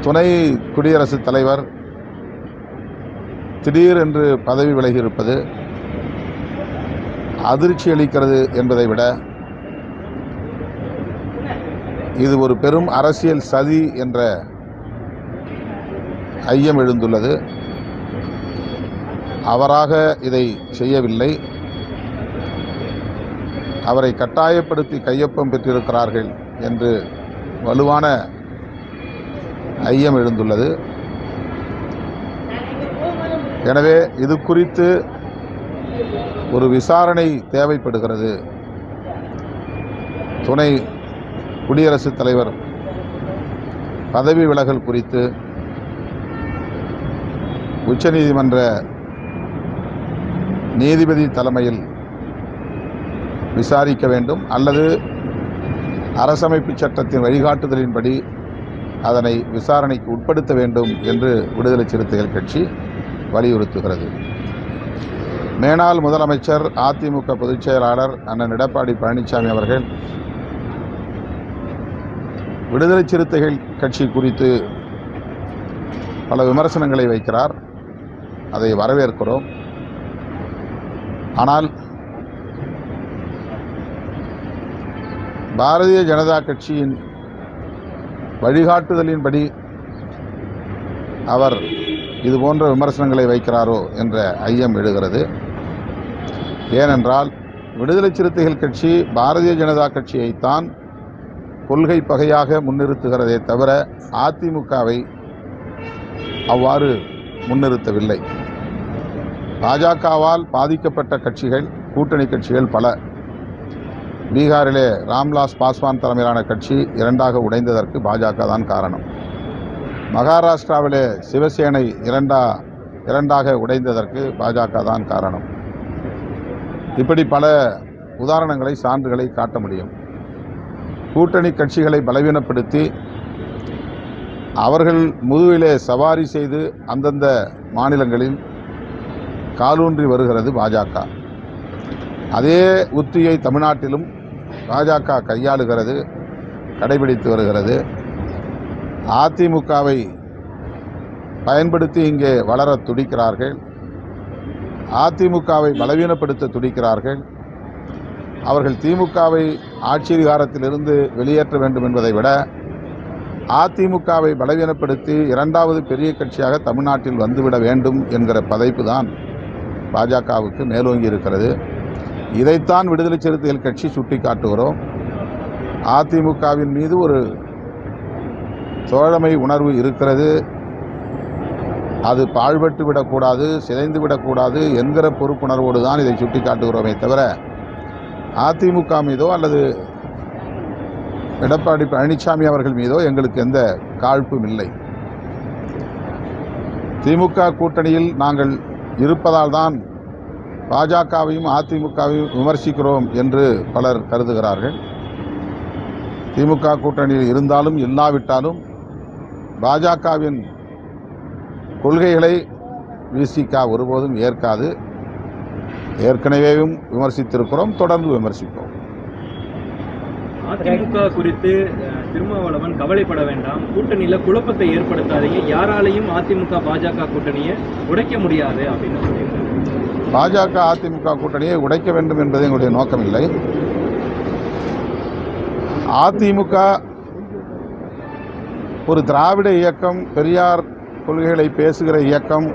துணை குடியரசுத் தலைவர் திடீர் என்று பதவி விலகியிருப்பது அதிர்ச்சி அளிக்கிறது என்பதை விட இது ஒரு பெரும் அரசியல் சதி என்ற ஐயம் எழுந்துள்ளது. அவராக இதை செய்யவில்லை. அவரை கட்டாயப்படுத்தி கையொப்பம் பெற்றிருக்கிறார்கள் என்று வலுவான ஐயம் எழுந்துள்ளது. எனவே இது குறித்து ஒரு விசாரணை தேவைப்படுகிறது. துணை குடியரசுத் தலைவர் பதவி விலகல் குறித்து உச்சநீதிமன்ற நீதிபதி தலைமையில் விசாரிக்க வேண்டும். அல்லது அரசமைப்பு சட்டத்தின் வழிகாட்டுதலின்படி அதனை விசாரணைக்கு உட்படுத்த வேண்டும் என்று விடுதலை சிறுத்தைகள் கட்சி வலியுறுத்துகிறது. மேனாள் முதலமைச்சர் அதிமுக பொதுச் செயலாளர் அண்ணன் எடப்பாடி பழனிசாமி அவர்கள் விடுதலை சிறுத்தைகள் கட்சி குறித்து பல விமர்சனங்களை வைக்கிறார். அதை வரவேற்கிறோம். ஆனால் பாரதிய ஜனதா கட்சியின் வழிகாட்டுதலின்படி அவர் இது போன்ற விமர்சனங்களை வைக்கிறாரோ என்ற ஐயம் எழுகிறது. ஏனென்றால் விடுதலை சிறுத்தைகள் கட்சி பாரதிய ஜனதா கட்சியைத்தான் கொள்கை பகையாக முன்னிறுத்துகிறதே தவிர அதிமுகவை அவ்வாறு முன்னிறுத்தவில்லை. பாஜகவால் பாதிக்கப்பட்ட கட்சிகள் கூட்டணி கட்சிகள் பல. பீகாரிலே ராம்விலாஸ் பாஸ்வான் தலைமையிலான கட்சி இரண்டாக உடைந்ததற்கு பாஜக தான் காரணம். மகாராஷ்டிராவிலே சிவசேனை இரண்டா இரண்டாக உடைந்ததற்கு பாஜக தான் காரணம். இப்படி பல உதாரணங்களை சான்றுகளை காட்ட முடியும். கூட்டணி கட்சிகளை பலவீனப்படுத்தி அவர்கள் முதுகிலே சவாரி செய்து அந்தந்த மாநிலங்களில் காலூன்றி வருகிறது பாஜக. அதே உத்தியை தமிழ்நாட்டிலும் பாஜக கையாளுகிறது கடைபிடித்து வருகிறது. அதிமுகவை பயன்படுத்தி இங்கே வளர துடிக்கிறார்கள். அதிமுகவை பலவீனப்படுத்த துடிக்கிறார்கள். அவர்கள் திமுகவை ஆட்சியதிகாரத்திலிருந்து வெளியேற்ற வேண்டும் என்பதை விட அதிமுகவை பலவீனப்படுத்தி இரண்டாவது பெரிய கட்சியாக தமிழ்நாட்டில் வந்துவிட வேண்டும் என்கிற பதைப்பு தான் பாஜகவுக்கு மேலோங்கி இருக்கிறது. இதைத்தான் விடுதலை சிறுத்தைகள் கட்சி சுட்டிக்காட்டுகிறோம். அதிமுகவின் மீது ஒரு தோழமை உணர்வு இருக்கிறது. அது பாழ்பட்டு விடக்கூடாது சிதைந்து விடக்கூடாது என்கிற பொறுப்புணர்வோடு தான் இதை சுட்டி காட்டுகிறோமே தவிர அதிமுக மீதோ அல்லது எடப்பாடி பழனிசாமி அவர்கள் மீதோ எங்களுக்கு எந்த காழ்ப்பும் இல்லை. திமுக கூட்டணியில் நாங்கள் இருப்பதால் தான் பாஜகவையும் அதிமுகவையும் விமர்சிக்கிறோம் என்று பலர் கருதுகிறார்கள். திமுக கூட்டணியில் இருந்தாலும் இல்லாவிட்டாலும் பாஜகவின் கொள்கைகளை விசிக ஒருபோதும் ஏற்காது. ஏற்கனவேவும் விமர்சித்திருக்கிறோம் தொடர்ந்து விமர்சிப்போம். அதிமுக குறித்து திருமாவளவன் கவலைப்பட வேண்டாம். கூட்டணியில் குழப்பத்தை ஏற்படுத்தாதீங்க. யாராலையும் அதிமுக பாஜக கூட்டணியை உடைக்க முடியாது அப்படின்னு சொல்லியிருக்காங்க. பாஜக அதிமுக கூட்டணியை உடைக்க வேண்டும் என்பது எங்களுடைய நோக்கமில்லை. அதிமுக ஒரு திராவிட இயக்கம் பெரியார் கொள்கைகளை பேசுகிற இயக்கம்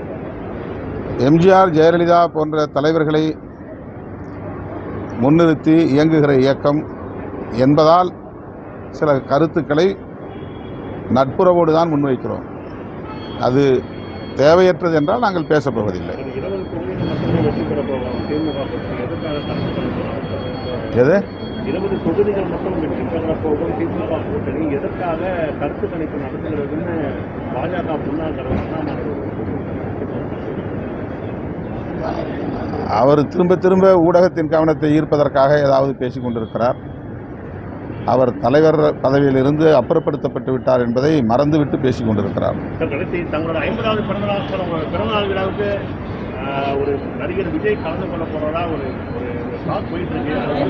எம்ஜிஆர் ஜெயலலிதா போன்ற தலைவர்களை முன்னிறுத்தி இயங்குகிற இயக்கம் என்பதால் சில கருத்துக்களை நட்புறவோடு தான் முன்வைக்கிறோம். அது தேவையற்றது என்றால் நாங்கள் பேசப் போவதில்லை இருபது தொகுதிகள் மட்டுமே வெற்றி பெற போகிறோம். திமுக கட்சி எதுக்காக கருத்து கணிப்பு எது? இருபது தொகுதிகள் மட்டும் வெற்றி பெற போகும். திமுக கூட்டணி எதற்காக கருத்து கணிப்பு நடத்துகிறதுன்னு பாஜக முன்னாள் அவர் திரும்ப திரும்ப ஊடகத்தின் கவனத்தை ஈர்ப்பதற்காக ஏதாவது பேசிக் கொண்டிருக்கிறார். அவர் தலைவர் பதவியிலிருந்து அப்புறப்படுத்தப்பட்டு விட்டார் என்பதை மறந்துவிட்டு பேசிக் கொண்டிருக்கிறார். கடைசி தங்களோட ஐம்பதாவது பிறந்தநாள் பிறந்த- பிறந்தநாள் விழாவுக்கு ஆஹ், ஒரு நடிகர் விஜய் கலந்து கொள்ள போறதா ஒரு ஒரு போயிட்டு இருக்கு.